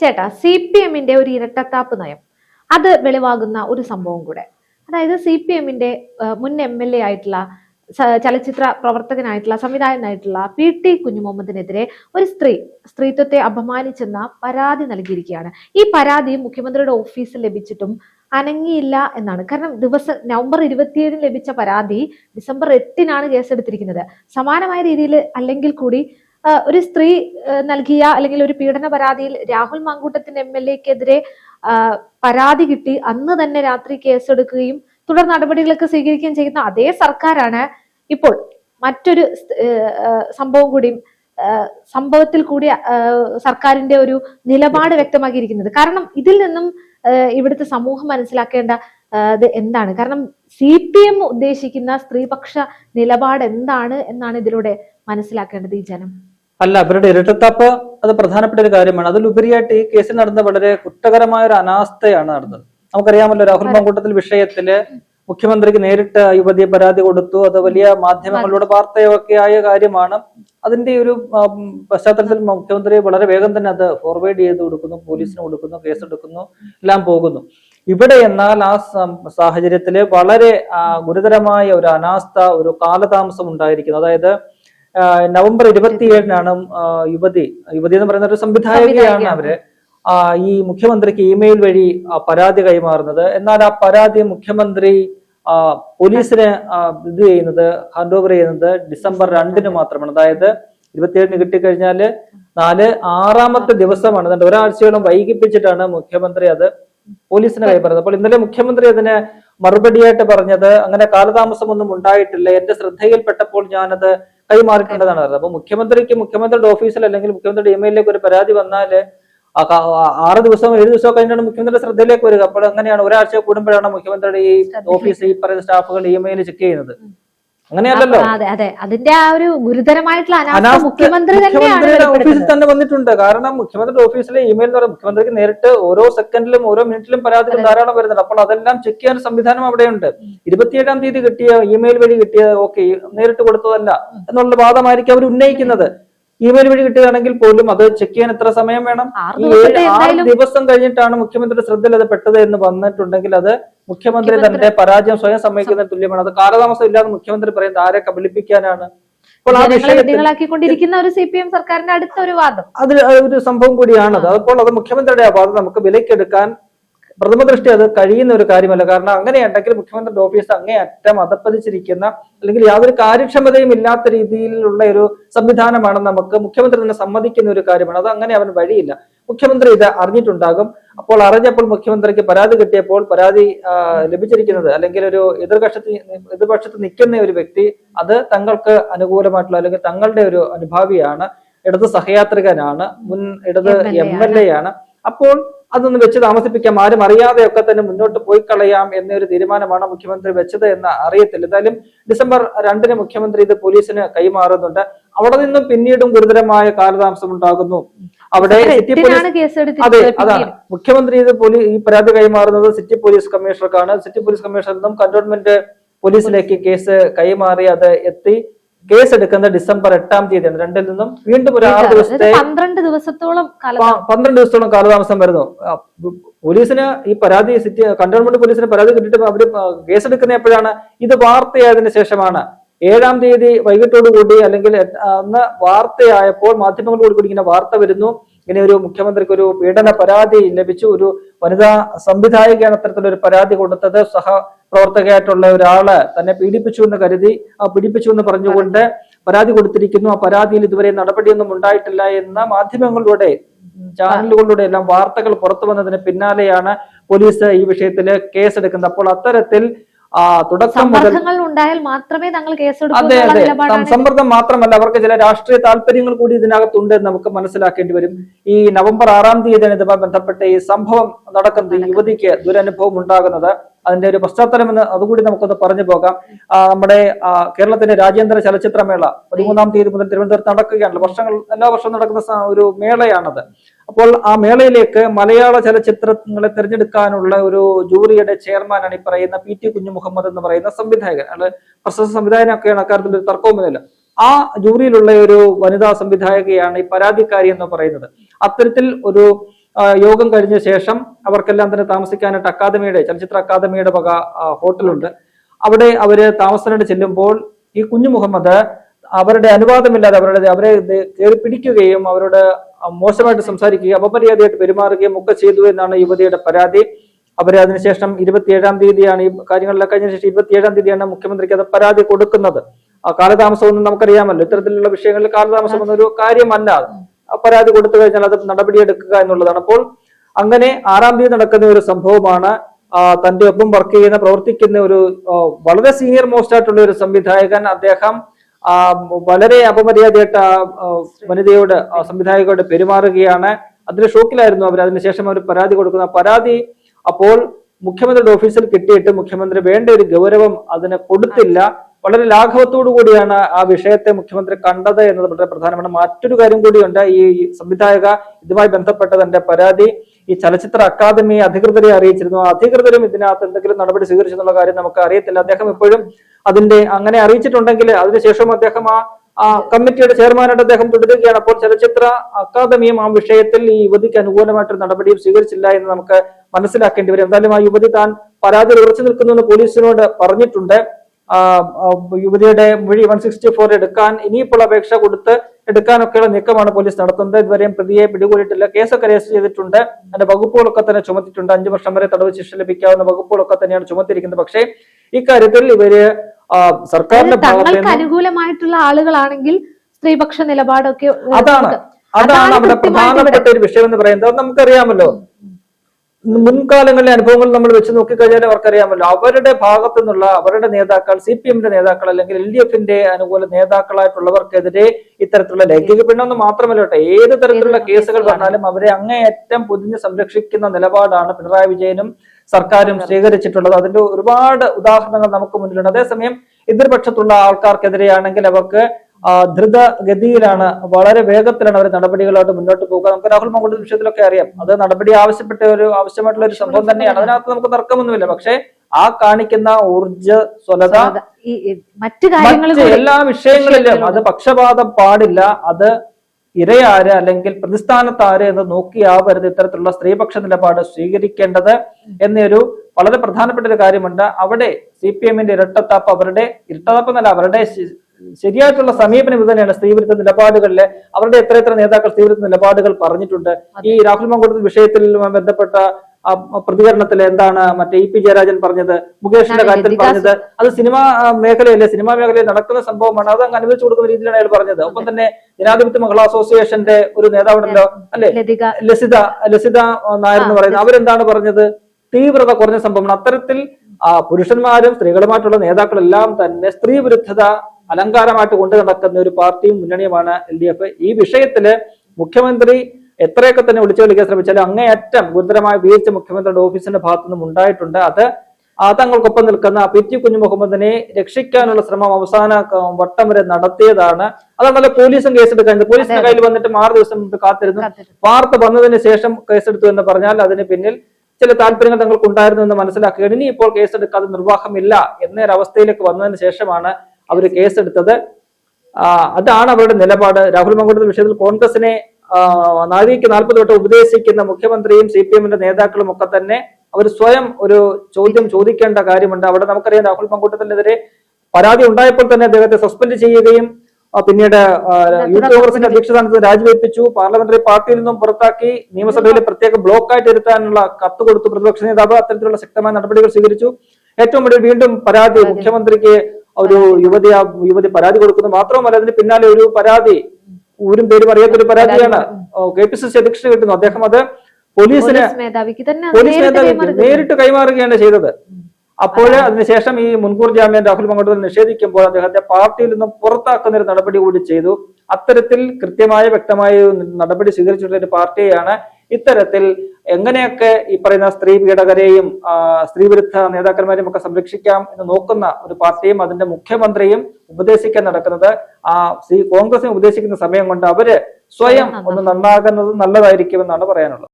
ചേട്ടാ C P എമ്മിന്റെ ഒരു ഇരട്ടത്താപ്പ് നയം. അത് വെളിവാകുന്ന ഒരു സംഭവം കൂടെ. അതായത് സി പി എമ്മിന്റെ മുൻ എം എൽ എ ആയിട്ടുള്ള ചലച്ചിത്ര പ്രവർത്തകനായിട്ടുള്ള സംവിധായകനായിട്ടുള്ള പി ടി കുഞ്ഞുമുഹമ്മദിനെതിരെ ഒരു സ്ത്രീ സ്ത്രീത്വത്തെ അപമാനിച്ചെന്ന പരാതി നൽകിയിരിക്കുകയാണ്. ഈ പരാതി മുഖ്യമന്ത്രിയുടെ ഓഫീസിൽ ലഭിച്ചിട്ടും അനങ്ങിയില്ല എന്നാണ്. കാരണം ദിവസം നവംബർ ഇരുപത്തിയേഴിന് ലഭിച്ച പരാതി ഡിസംബർ എട്ടിനാണ് കേസെടുത്തിരിക്കുന്നത്. സമാനമായ രീതിയിൽ അല്ലെങ്കിൽ കൂടി ഒരു സ്ത്രീ നൽകിയ അല്ലെങ്കിൽ ഒരു പീഡന പരാതിയിൽ രാഹുൽ മാങ്കൂട്ടത്തിന്റെ എം എൽ എക്കെതിരെ പരാതി കിട്ടി. അന്ന് തന്നെ രാത്രി കേസെടുക്കുകയും തുടർ നടപടികളൊക്കെ സ്വീകരിക്കുകയും ചെയ്യുന്ന അതേ സർക്കാരാണ് ഇപ്പോൾ മറ്റൊരു സംഭവം കൂടിയും സംഭവത്തിൽ കൂടി സർക്കാരിന്റെ ഒരു നിലപാട് വ്യക്തമാക്കിയിരിക്കുന്നത്. കാരണം ഇതിൽ നിന്നും ഇവിടുത്തെ സമൂഹം മനസ്സിലാക്കേണ്ട എന്താണ്? കാരണം സി പി എം ഉദ്ദേശിക്കുന്ന സ്ത്രീപക്ഷ നിലപാട് എന്താണ് എന്നാണ് ഇതിലൂടെ മനസ്സിലാക്കേണ്ടത് ഈ ജനം. അല്ല അവരുടെ ഇരട്ടത്താപ്പ് അത് പ്രധാനപ്പെട്ട ഒരു കാര്യമാണ്. അതിലുപരിയായിട്ട് ഈ കേസിൽ നടന്ന വളരെ കുറ്റകരമായ ഒരു അനാസ്ഥയാണ് നടന്നത്. നമുക്കറിയാമല്ലോ രാഹുൽ മാങ്കൂട്ടത്തിൽ വിഷയത്തിൽ മുഖ്യമന്ത്രിക്ക് നേരിട്ട് യുവതിയെ പരാതി കൊടുത്തു. അത് വലിയ മാധ്യമങ്ങളിലൂടെ വാർത്തയൊക്കെ ആയ കാര്യമാണ്. അതിന്റെ ഒരു പശ്ചാത്തലത്തിൽ മുഖ്യമന്ത്രി വളരെ വേഗം തന്നെ അത് ഫോർവേഡ് ചെയ്ത് കൊടുക്കുന്നു പോലീസിന് കൊടുക്കുന്നു കേസെടുക്കുന്നു എല്ലാം പോകുന്നു. ഇവിടെ എന്നാൽ ആ സാഹചര്യത്തിൽ വളരെ ഗുരുതരമായ ഒരു അനാസ്ഥ ഒരു കാലതാമസം ഉണ്ടായിരിക്കുന്നു. അതായത് നവംബർ ഇരുപത്തിയേഴിനാണ് ഏഴിനാണ് യുവതി യുവതി എന്ന് പറയുന്ന ഒരു സംവിധായകയാണ് അവർ. ഈ മുഖ്യമന്ത്രിക്ക് ഇമെയിൽ വഴി പരാതി കൈമാറുന്നത്. എന്നാൽ ആ പരാതി മുഖ്യമന്ത്രി പോലീസിനെ ഇത് ചെയ്യുന്നത് ഹാൻഡ് ഓവർ ചെയ്യുന്നത് ഡിസംബർ രണ്ടിന് മാത്രമാണ്. അതായത് ഇരുപത്തിയേഴിന് കിട്ടിക്കഴിഞ്ഞാൽ നാല് ആറാമത്തെ ദിവസമാണ്. ഒരാഴ്ചയോളം വൈകിപ്പിച്ചിട്ടാണ് മുഖ്യമന്ത്രി അത് പോലീസിന് കൈമാറുന്നത്. അപ്പോൾ ഇന്നലെ മുഖ്യമന്ത്രി അതിന് മറുപടിയായിട്ട് പറഞ്ഞത് അങ്ങനെ കാലതാമസമൊന്നും ഉണ്ടായിട്ടില്ല. എന്റെ ശ്രദ്ധയിൽപ്പെട്ടപ്പോൾ ഞാനത് കൈമാറിക്കേണ്ടതാണ് പറഞ്ഞത്. അപ്പൊ മുഖ്യമന്ത്രിക്ക് മുഖ്യമന്ത്രിയുടെ ഓഫീസിൽ അല്ലെങ്കിൽ മുഖ്യമന്ത്രിയുടെ ഇമെയിലിലേക്ക് ഒരു പരാതി വന്നാൽ ആറ് ദിവസം ഏഴ് ദിവസം കഴിഞ്ഞാണ് മുഖ്യമന്ത്രിയുടെ ശ്രദ്ധയിലേക്ക് വരിക. അപ്പോൾ അങ്ങനെയാണ് ഒരാഴ്ച കൂടുമ്പോഴാണ് മുഖ്യമന്ത്രിയുടെ ഈ ഓഫീസ് ഈ പറയുന്ന സ്റ്റാഫുകൾ ഇമെയിൽ ചെക്ക് ചെയ്യുന്നത്. അങ്ങനെയല്ലല്ലോ. അതെ അതെ. അതിന്റെ ആ ഒരു ഗുരുതരമായിട്ടുള്ള അനാസ്ഥ മുഖ്യമന്ത്രി തന്നെയാണ് ഓഫീസിൽ തന്നെ വന്നിട്ടുണ്ട്. കാരണം മുഖ്യമന്ത്രിയുടെ ഓഫീസിലെ ഇമെയിൽ എന്ന് പറയുന്നത് മുഖ്യമന്ത്രിക്ക് നേരിട്ട് ഓരോ സെക്കൻഡിലും ഓരോ മിനിറ്റിലും പരാതികൾ ധാരാളം വരുന്നുണ്ട്. അപ്പോൾ അതെല്ലാം ചെക്ക് ചെയ്യാൻ സംവിധാനം അവിടെയുണ്ട്. ഇരുപത്തിയേഴാം തീയതി കിട്ടിയ ഇമെയിൽ വഴി കിട്ടിയ ഓക്കെ നേരിട്ട് കൊടുത്തതല്ല എന്നുള്ള വാദമായിരിക്കും അവർ ഉന്നയിക്കുന്നത്. ഇമെയിൽ വഴി കിട്ടിയതാണെങ്കിൽ പോലും അത് ചെക്ക് ചെയ്യാൻ എത്ര സമയം വേണം? ആറ് ദിവസം കഴിഞ്ഞിട്ടാണ് മുഖ്യമന്ത്രിയുടെ ശ്രദ്ധയിൽ അത് പെട്ടത് എന്ന് വന്നിട്ടുണ്ടെങ്കിൽ അത് മുഖ്യമന്ത്രി തന്റെ പരാജയം സ്വയം സമ്മതിക്കുന്നതിന് തുല്യമാണ്. അത് കാലതാമസം ഇല്ലാതെ മുഖ്യമന്ത്രി പറയുന്നത് ആരെ കബലിപ്പിക്കാനാണ് ഒരു സി പി എം സർക്കാരിന്റെ അടുത്ത ഒരു വാദം. അത് ഒരു സംഭവം കൂടിയാണ് അപ്പോൾ അത് മുഖ്യമന്ത്രിയുടെ ആ വാദം നമുക്ക് വിലക്കെടുക്കാൻ പ്രഥമ ദൃഷ്ടി അത് കഴിയുന്ന ഒരു കാര്യമല്ല. കാരണം അങ്ങനെയുണ്ടെങ്കിൽ മുഖ്യമന്ത്രിയുടെ ഓഫീസ് അങ്ങേ അറ്റം അതപ്പതിച്ചിരിക്കുന്ന അല്ലെങ്കിൽ യാതൊരു കാര്യക്ഷമതയും ഇല്ലാത്ത രീതിയിലുള്ള ഒരു സംവിധാനമാണ് നമുക്ക് മുഖ്യമന്ത്രി തന്നെ സമ്മതിക്കുന്ന ഒരു കാര്യമാണ്. അത് അങ്ങനെ അവൻ വഴിയില്ല. മുഖ്യമന്ത്രി ഇത് അറിഞ്ഞിട്ടുണ്ടാകും. അപ്പോൾ അറിഞ്ഞപ്പോൾ മുഖ്യമന്ത്രിക്ക് പരാതി കിട്ടിയപ്പോൾ പരാതി ലഭിച്ചിരിക്കുന്നത് അല്ലെങ്കിൽ ഒരു എതിർകക്ഷത്തിൽ എതിർപക്ഷത്ത് നിൽക്കുന്ന ഒരു വ്യക്തി അത് തങ്ങൾക്ക് അനുകൂലമായിട്ടുള്ള അല്ലെങ്കിൽ തങ്ങളുടെ ഒരു അനുഭാവിയാണ് ഇടത് സഹയാത്രികനാണ് മുൻ ഇടത് എം എൽ എ ആണ്. അപ്പോൾ അതൊന്ന് വെച്ച് താമസിപ്പിക്കാം ആരും അറിയാതെയൊക്കെ തന്നെ മുന്നോട്ട് പോയി കളയാം എന്നൊരു തീരുമാനമാണ് മുഖ്യമന്ത്രി വെച്ചത് എന്ന് അറിയത്തില്ല. എന്തായാലും ഡിസംബർ രണ്ടിന് മുഖ്യമന്ത്രി ഇത് പോലീസിന് കൈമാറുന്നുണ്ട്. അവിടെ നിന്നും പിന്നീടും ഗുരുതരമായ കാലതാമസം ഉണ്ടാകുന്നു. അവിടെ സിറ്റി പോലീസ് അതെ അതാണ്. മുഖ്യമന്ത്രി ഇത് പോലീസ് ഈ പരാതി കൈമാറുന്നത് സിറ്റി പോലീസ് കമ്മീഷണർക്കാണ് സിറ്റി പോലീസ് കമ്മീഷണർ നിന്നും കന്റോൺമെന്റ് പോലീസിലേക്ക് കേസ് കൈമാറി അത് എത്തി. കേസ് എടുക്കുന്ന ഡിസംബർ എട്ടാം തീയതിയാണ്. രണ്ടിൽ നിന്നും വീണ്ടും ഒരു ആറ് ദിവസത്തെ പന്ത്രണ്ട് ദിവസത്തോളം പന്ത്രണ്ട് ദിവസത്തോളം കാലതാമസം വരുന്നു. പോലീസിന് ഈ പരാതി സിറ്റി കന്റോൺമെന്റ് പോലീസിന് പരാതി കിട്ടിയിട്ട് അവർ കേസെടുക്കുന്ന എപ്പോഴാണ്? ഇത് വാർത്തയായതിനു ശേഷമാണ്. ഏഴാം തീയതി വൈകിട്ടോടുകൂടി അല്ലെങ്കിൽ അന്ന് വാർത്തയായപ്പോൾ മാധ്യമങ്ങളോട് കൂടി ഇങ്ങനെ വാർത്ത വരുന്നു. ഇങ്ങനെ ഒരു മുഖ്യമന്ത്രിക്ക് ഒരു പീഡന പരാതി ലഭിച്ചു. ഒരു വനിതാ സംവിധായകയാണ് അത്തരത്തിലൊരു പരാതി കൊടുത്തത്. സഹ പ്രവർത്തകയായിട്ടുള്ള ഒരാൾ തന്നെ പീഡിപ്പിച്ചു എന്ന് കരുതി. ആ പീഡിപ്പിച്ചു എന്ന് പറഞ്ഞുകൊണ്ട് പരാതി കൊടുത്തിരിക്കുന്നു. ആ പരാതിയിൽ ഇതുവരെ നടപടിയൊന്നും ഉണ്ടായിട്ടില്ല എന്ന മാധ്യമങ്ങളിലൂടെ ചാനലുകളിലൂടെ എല്ലാം വാർത്തകൾ പുറത്തു വന്നതിന് പിന്നാലെയാണ് പോലീസ് ഈ വിഷയത്തിൽ കേസെടുക്കുന്നത്. അപ്പോൾ അത്തരത്തിൽ തുടക്കം മുതൽ സമ്മർദ്ദങ്ങൾ ഉണ്ടായാൽ മാത്രമേ തങ്ങൾ അതെ അതെ. സമ്മർദ്ദം മാത്രമല്ല അവർക്ക് ചില രാഷ്ട്രീയ താല്പര്യങ്ങൾ കൂടി ഇതിനകത്തുണ്ട് എന്ന് നമുക്ക് മനസ്സിലാക്കേണ്ടി വരും. ഈ നവംബർ ആറാം തീയതിയാണ് ഇതുമായി ബന്ധപ്പെട്ട് ഈ സംഭവം നടക്കുന്നത് യുവതിക്ക് ദുരനുഭവം ഉണ്ടാകുന്നത്. അതിന്റെ ഒരു പശ്ചാത്തലം എന്ന് അതുകൂടി നമുക്കൊന്ന് പറഞ്ഞു പോകാം. നമ്മുടെ കേരളത്തിന്റെ രാജ്യാന്തര ചലച്ചിത്രമേള പതിമൂന്നാം തീയതി മുതൽ തിരുവനന്തപുരത്ത് നടക്കുകയാണല്ലോ. വർഷങ്ങൾ എല്ലാ വർഷവും നടക്കുന്ന ഒരു മേളയാണത്. അപ്പോൾ ആ മേളയിലേക്ക് മലയാള ചലച്ചിത്രങ്ങളെ തിരഞ്ഞെടുക്കാനുള്ള ഒരു ജൂറിയുടെ ചെയർമാനാണ് ഈ പറയുന്ന പി ടി കുഞ്ഞു മുഹമ്മദ് എന്ന് പറയുന്ന സംവിധായകൻ. അയാൾ പ്രശസ്ത സംവിധായകനൊക്കെയാണ് അക്കാര്യത്തിൽ ഒരു തർക്കവുമില്ല ആ ജൂറിയിലുള്ള ഒരു വനിതാ സംവിധായകയാണ് ഈ പരാതിക്കാരി എന്ന് പറയുന്നത്. അത്തരത്തിൽ ഒരു യോഗം കഴിഞ്ഞ ശേഷം അവർക്കെല്ലാം തന്നെ താമസിക്കാനായിട്ട് അക്കാദമിയുടെ ചലച്ചിത്ര അക്കാദമിയുടെ വക ഹോട്ടലുണ്ട്. അവിടെ അവർ താമസത്തിനായിട്ട് ചെല്ലുമ്പോൾ ഈ കുഞ്ഞു മുഹമ്മദ് അവരുടെ അനുവാദമില്ലാതെ അവരുടെ അവരെ കയറി പിടിക്കുകയും അവരോട് മോശമായിട്ട് സംസാരിക്കുകയും അപമര്യാദയായിട്ട് പെരുമാറുകയും ഒക്കെ ചെയ്തു എന്നാണ് യുവതിയുടെ പരാതി. അവർ അതിനുശേഷം ഇരുപത്തിയേഴാം തീയതിയാണ് ഈ കാര്യങ്ങളെല്ലാം കഴിഞ്ഞ ശേഷം ഇരുപത്തിയേഴാം തീയതിയാണ് മുഖ്യമന്ത്രിക്ക് അത് പരാതി കൊടുക്കുന്നത്. ആ കാലതാമസമൊന്നും നമുക്കറിയാമല്ലോ. ഇത്തരത്തിലുള്ള വിഷയങ്ങളിൽ കാലതാമസം എന്നൊരു കാര്യമല്ല. പരാതി കൊടുത്തു കഴിഞ്ഞാൽ അത് നടപടിയെടുക്കുക എന്നുള്ളതാണ്. അപ്പോൾ അങ്ങനെ ആറാം തീയതി നടക്കുന്ന ഒരു സംഭവമാണ് തന്റെ ഒപ്പം വർക്ക് ചെയ്യുന്ന പ്രവർത്തിക്കുന്ന ഒരു വളരെ സീനിയർ മോസ്റ്റ് ആയിട്ടുള്ള ഒരു സംവിധായകൻ അദ്ദേഹം വളരെ അപമര്യാദയായിട്ട് വനിതയോട് സംവിധായകയോട് പെരുമാറുകയാണ്. അതിന് ഷോക്കിലായിരുന്നു അവർ. അതിനുശേഷം അവർ പരാതി കൊടുക്കുന്ന. പരാതി അപ്പോൾ മുഖ്യമന്ത്രിയുടെ ഓഫീസിൽ കിട്ടിയിട്ട് മുഖ്യമന്ത്രി വേണ്ട ഒരു ഗൗരവം അതിന് കൊടുത്തില്ല. വളരെ ലാഘവത്തോടു കൂടിയാണ് ആ വിഷയത്തെ മുഖ്യമന്ത്രി കണ്ടത് എന്നത് വളരെ പ്രധാനമാണ്. മറ്റൊരു കാര്യം കൂടിയുണ്ട്. ഈ സംവിധായക ഇതുമായി ബന്ധപ്പെട്ട തന്റെ പരാതി. ഈ ചലച്ചിത്ര അക്കാദമി അധികൃതരെ അറിയിച്ചിരുന്നു. അധികൃതരും ഇതിനകത്ത് എന്തെങ്കിലും നടപടി സ്വീകരിച്ചെന്നുള്ള കാര്യം നമുക്ക് അറിയത്തില്ല. അദ്ദേഹം ഇപ്പോഴും അതിന്റെ അങ്ങനെ അറിയിച്ചിട്ടുണ്ടെങ്കിൽ അതിനുശേഷം അദ്ദേഹം ആ ആ കമ്മിറ്റിയുടെ ചെയർമാനായിട്ട് അദ്ദേഹം തുടരുകയാണ്. അപ്പോൾ ചലച്ചിത്ര അക്കാദമിയും ആ വിഷയത്തിൽ ഈ യുവതിക്ക് അനുകൂലമായിട്ടൊരു നടപടിയും സ്വീകരിച്ചില്ല എന്ന് നമുക്ക് മനസ്സിലാക്കേണ്ടി വരും. എന്തായാലും ആ യുവതി താൻ പരാതി ഉറച്ചു നിൽക്കുന്നു എന്ന് പോലീസിനോട് പറഞ്ഞിട്ടുണ്ട്. യുവതിയുടെ മൊഴി വൺ സിക്സ്റ്റി ഫോർ എടുക്കാൻ ഇനിയിപ്പോൾ അപേക്ഷ കൊടുത്ത് എടുക്കാനൊക്കെയുള്ള നീക്കമാണ് പോലീസ് നടത്തുന്നത്. ഇതുവരെയും പ്രതിയെ പിടികൂടിയിട്ടില്ല. കേസൊക്കെ രജിസ്റ്റർ ചെയ്തിട്ടുണ്ട്. അതിന്റെ വകുപ്പുകളൊക്കെ തന്നെ ചുമത്തിയിട്ടുണ്ട്. അഞ്ചു വർഷം വരെ തടവ് ശിക്ഷ ലഭിക്കാവുന്ന വകുപ്പുകളൊക്കെ തന്നെയാണ് ചുമത്തിയിരിക്കുന്നത്. പക്ഷേ ഇക്കാര്യത്തിൽ ഇവർ സർക്കാരിന്റെ തങ്ങൾക്ക് അനുകൂലമായിട്ടുള്ള ആളുകളാണെങ്കിൽ സ്ത്രീപക്ഷ നിലപാടൊക്കെ അതാണ്. അതാണ് അതാണ് അവിടെ പ്രധാനപ്പെട്ട ഒരു വിഷയം എന്ന് പറയുന്നത്. നമുക്കറിയാമല്ലോ. മുൻകാലങ്ങളിലെ അനുഭവങ്ങൾ നമ്മൾ വെച്ച് നോക്കിക്കഴിഞ്ഞാൽ അവർക്കറിയാമല്ലോ. അവരുടെ ഭാഗത്തു നിന്നുള്ള അവരുടെ നേതാക്കൾ സി പി എമ്മിന്റെ നേതാക്കൾ അല്ലെങ്കിൽ എൽ ഡി എഫിന്റെ അനുകൂല നേതാക്കളായിട്ടുള്ളവർക്കെതിരെ ഇത്തരത്തിലുള്ള ലൈംഗിക പീഡനം മാത്രമല്ല കേട്ടോ ഏത് തരത്തിലുള്ള കേസുകൾ വന്നാലും അവരെ അങ്ങേയറ്റം പൊതിഞ്ഞ് സംരക്ഷിക്കുന്ന നിലപാടാണ് പിണറായി വിജയനും സർക്കാരും സ്വീകരിച്ചിട്ടുള്ളത്. അതിന്റെ ഒരുപാട് ഉദാഹരണങ്ങൾ നമുക്ക് മുന്നിലുണ്ട്. അതേസമയം എതിർപക്ഷത്തുള്ള ആൾക്കാർക്കെതിരെയാണെങ്കിൽ അവർക്ക് ആ, ദ്രുതഗതിയിലാണ് വളരെ വേഗത്തിലാണ് അവർ നടപടികളായിട്ട് മുന്നോട്ട് പോകുക നമുക്ക് രാഹുൽ മങ്കുളിന്റെ വിഷയത്തിലൊക്കെ അറിയാം. അത് നടപടി ആവശ്യപ്പെട്ട ഒരു ആവശ്യമായിട്ടുള്ള ഒരു സംഭവം തന്നെയാണ്. അതിനകത്ത് നമുക്ക് തർക്കമൊന്നുമില്ല. പക്ഷേ ആ കാണിക്കുന്ന ഊർജ ഈ മറ്റു എല്ലാ വിഷയങ്ങളിലും അത് പക്ഷപാതം പാടില്ല. അത് ഇരയാര് അല്ലെങ്കിൽ പ്രതിസ്ഥാനത്താര് എന്ന് നോക്കിയാവരുത്. ഇത്തരത്തിലുള്ള സ്ത്രീപക്ഷ നിലപാട് സ്വീകരിക്കേണ്ടത് എന്നൊരു വളരെ പ്രധാനപ്പെട്ട ഒരു കാര്യമുണ്ട്. അവിടെ സി പി എമ്മിന്റെ ഇരട്ടത്താപ്പ് അവരുടെ ഇരട്ടത്താപ്പ് എന്നല്ല അവരുടെ ശരിയായിട്ടുള്ള സമീപനം ഇത് തന്നെയാണ് സ്ത്രീവിരുദ്ധ നിലപാടുകളിലെ അവരുടെ എത്ര എത്ര നേതാക്കൾ സ്ത്രീവിരുദ്ധ നിലപാടുകൾ പറഞ്ഞിട്ടുണ്ട്. ഈ രാഹുൽ മങ്കുളത്ത് വിഷയത്തിൽ ബന്ധപ്പെട്ട പ്രതികരണത്തിൽ എന്താണ് മറ്റേ ഇ പി ജയരാജൻ പറഞ്ഞത് മുകേഷിന്റെ കാര്യത്തിൽ പറഞ്ഞത്? അത് സിനിമാ മേഖലയല്ലേ? സിനിമാ മേഖലയിൽ നടക്കുന്ന സംഭവമാണ്. അത് അങ്ങ് അനുവദിച്ചു കൊടുക്കുന്ന രീതിയിലാണ് അയാൾ പറഞ്ഞത്. ഒപ്പം തന്നെ ജനാധിപത്യ മഹിളാ അസോസിയേഷന്റെ ഒരു നേതാവുണ്ടല്ലോ അല്ലെ? ലസിത ലസിത നായർ എന്ന് പറയുന്നത്. അവരെന്താണ് പറഞ്ഞത്? തീവ്രത കുറഞ്ഞ സംഭവമാണ്. അത്തരത്തിൽ പുരുഷന്മാരും സ്ത്രീകളുമായിട്ടുള്ള നേതാക്കളെല്ലാം തന്നെ സ്ത്രീ വിരുദ്ധത അലങ്കാരമായിട്ട് കൊണ്ടു നടക്കുന്ന ഒരു പാർട്ടിയും മുന്നണിയുമാണ് എൽ ഡി എഫ്. ഈ വിഷയത്തിൽ മുഖ്യമന്ത്രി എത്രയൊക്കെ തന്നെ വിളിച്ചു കളിക്കാൻ ശ്രമിച്ചാലും അങ്ങേയറ്റം ഗുരുതരമായ വീഴ്ച മുഖ്യമന്ത്രിയുടെ ഓഫീസിന്റെ ഭാഗത്തു നിന്നും ഉണ്ടായിട്ടുണ്ട്. അത് ആ തങ്ങൾക്കൊപ്പം നിൽക്കുന്ന പി ടി കുഞ്ഞു മുഹമ്മദിനെ രക്ഷിക്കാനുള്ള ശ്രമം അവസാന വട്ടം വരെ നടത്തിയതാണ്. അതാണല്ലോ പോലീസും കേസെടുക്കാൻ പോലീസിന്റെ കയ്യിൽ വന്നിട്ട് ആറ് ദിവസം മുമ്പ് കാത്തിരുന്നു. വാർത്ത വന്നതിന് ശേഷം കേസെടുത്തു എന്ന് പറഞ്ഞാൽ അതിന് പിന്നിൽ ചില താല്പര്യങ്ങൾ തങ്ങൾക്ക് ഉണ്ടായിരുന്നു എന്ന് മനസ്സിലാക്കുകയാണ്. ഇനി ഇപ്പോൾ കേസെടുക്കാതെ നിർവാഹമില്ല എന്നൊരവസ്ഥയിലേക്ക് വന്നതിന് ശേഷമാണ് അവർ കേസെടുത്തത്. അതാണ് അവരുടെ നിലപാട്. രാഹുൽ മങ്കുളത്തിന്റെ വിഷയത്തിൽ കോൺഗ്രസിനെ നാഴികയ്ക്ക് നാൽപ്പത് വട്ടം ഉപദേശിക്കുന്ന മുഖ്യമന്ത്രിയും സി പി എമ്മിന്റെ നേതാക്കളും ഒക്കെ തന്നെ അവർ സ്വയം ഒരു ചോദ്യം ചോദിക്കേണ്ട കാര്യമുണ്ട്. അവിടെ നമുക്കറിയാം രാഹുൽ മങ്കൂട്ടത്തിനെതിരെ പരാതി ഉണ്ടായപ്പോൾ തന്നെ അദ്ദേഹത്തെ സസ്പെൻഡ് ചെയ്യുകയും പിന്നീട് യൂത്ത് കോൺഗ്രസിന്റെ അധ്യക്ഷ സ്ഥാനത്ത് രാജിവെപ്പിച്ചു. പാർലമെന്ററി പാർട്ടിയിൽ നിന്നും പുറത്താക്കി നിയമസഭയിൽ പ്രത്യേക ബ്ലോക്കായിട്ട് ഇരുത്താനുള്ള കത്ത് കൊടുത്തു. പ്രതിപക്ഷ നേതാവ് അത്തരത്തിലുള്ള ശക്തമായ നടപടികൾ സ്വീകരിച്ചു. ഏറ്റവും ഒടുവിൽ വീണ്ടും പരാതി മുഖ്യമന്ത്രിക്ക് ഒരു യുവതി ആ യുവതി പരാതി കൊടുക്കുന്നത് മാത്രവുമല്ല അതിന് പിന്നാലെ ഒരു പരാതി ഊരും പേരും അറിയാത്തൊരു പരാതിയാണ്. കെ പി സി സി അധ്യക്ഷന് കിട്ടുന്നു. അദ്ദേഹം അത് പോലീസിന് പോലീസ് മേധാവിക്ക് നേരിട്ട് കൈമാറുകയാണ് ചെയ്തത്. അപ്പോൾ അതിനുശേഷം ഈ മുൻകൂർ ജാമ്യം രാഹുൽ മങ്കോട്ടത്തിൽ നിഷേധിക്കുമ്പോൾ അദ്ദേഹത്തെ പാർട്ടിയിൽ നിന്നും പുറത്താക്കുന്ന ഒരു നടപടി കൂടി ചെയ്തു. അത്തരത്തിൽ കൃത്യമായ വ്യക്തമായ നടപടി സ്വീകരിച്ചിട്ടുള്ള ഒരു പാർട്ടിയാണ് ഇത്തരത്തിൽ എങ്ങനെയൊക്കെ ഈ പറയുന്ന സ്ത്രീ പീഡകരെയും സ്ത്രീ സ്ത്രീവിരുദ്ധ നേതാക്കന്മാരെയും ഒക്കെ സംരക്ഷിക്കാം എന്ന് നോക്കുന്ന ഒരു പാർട്ടിയും അതിന്റെ മുഖ്യമന്ത്രിയും ഉപദേശിക്കാൻ നടക്കുന്നത് ആ കോൺഗ്രസിനെ ഉപദേശിക്കുന്ന സമയം കൊണ്ട് അവർ സ്വയം ഒന്ന് നന്നാകുന്നത് നല്ലതായിരിക്കും എന്നാണ് പറയാനുള്ളത്.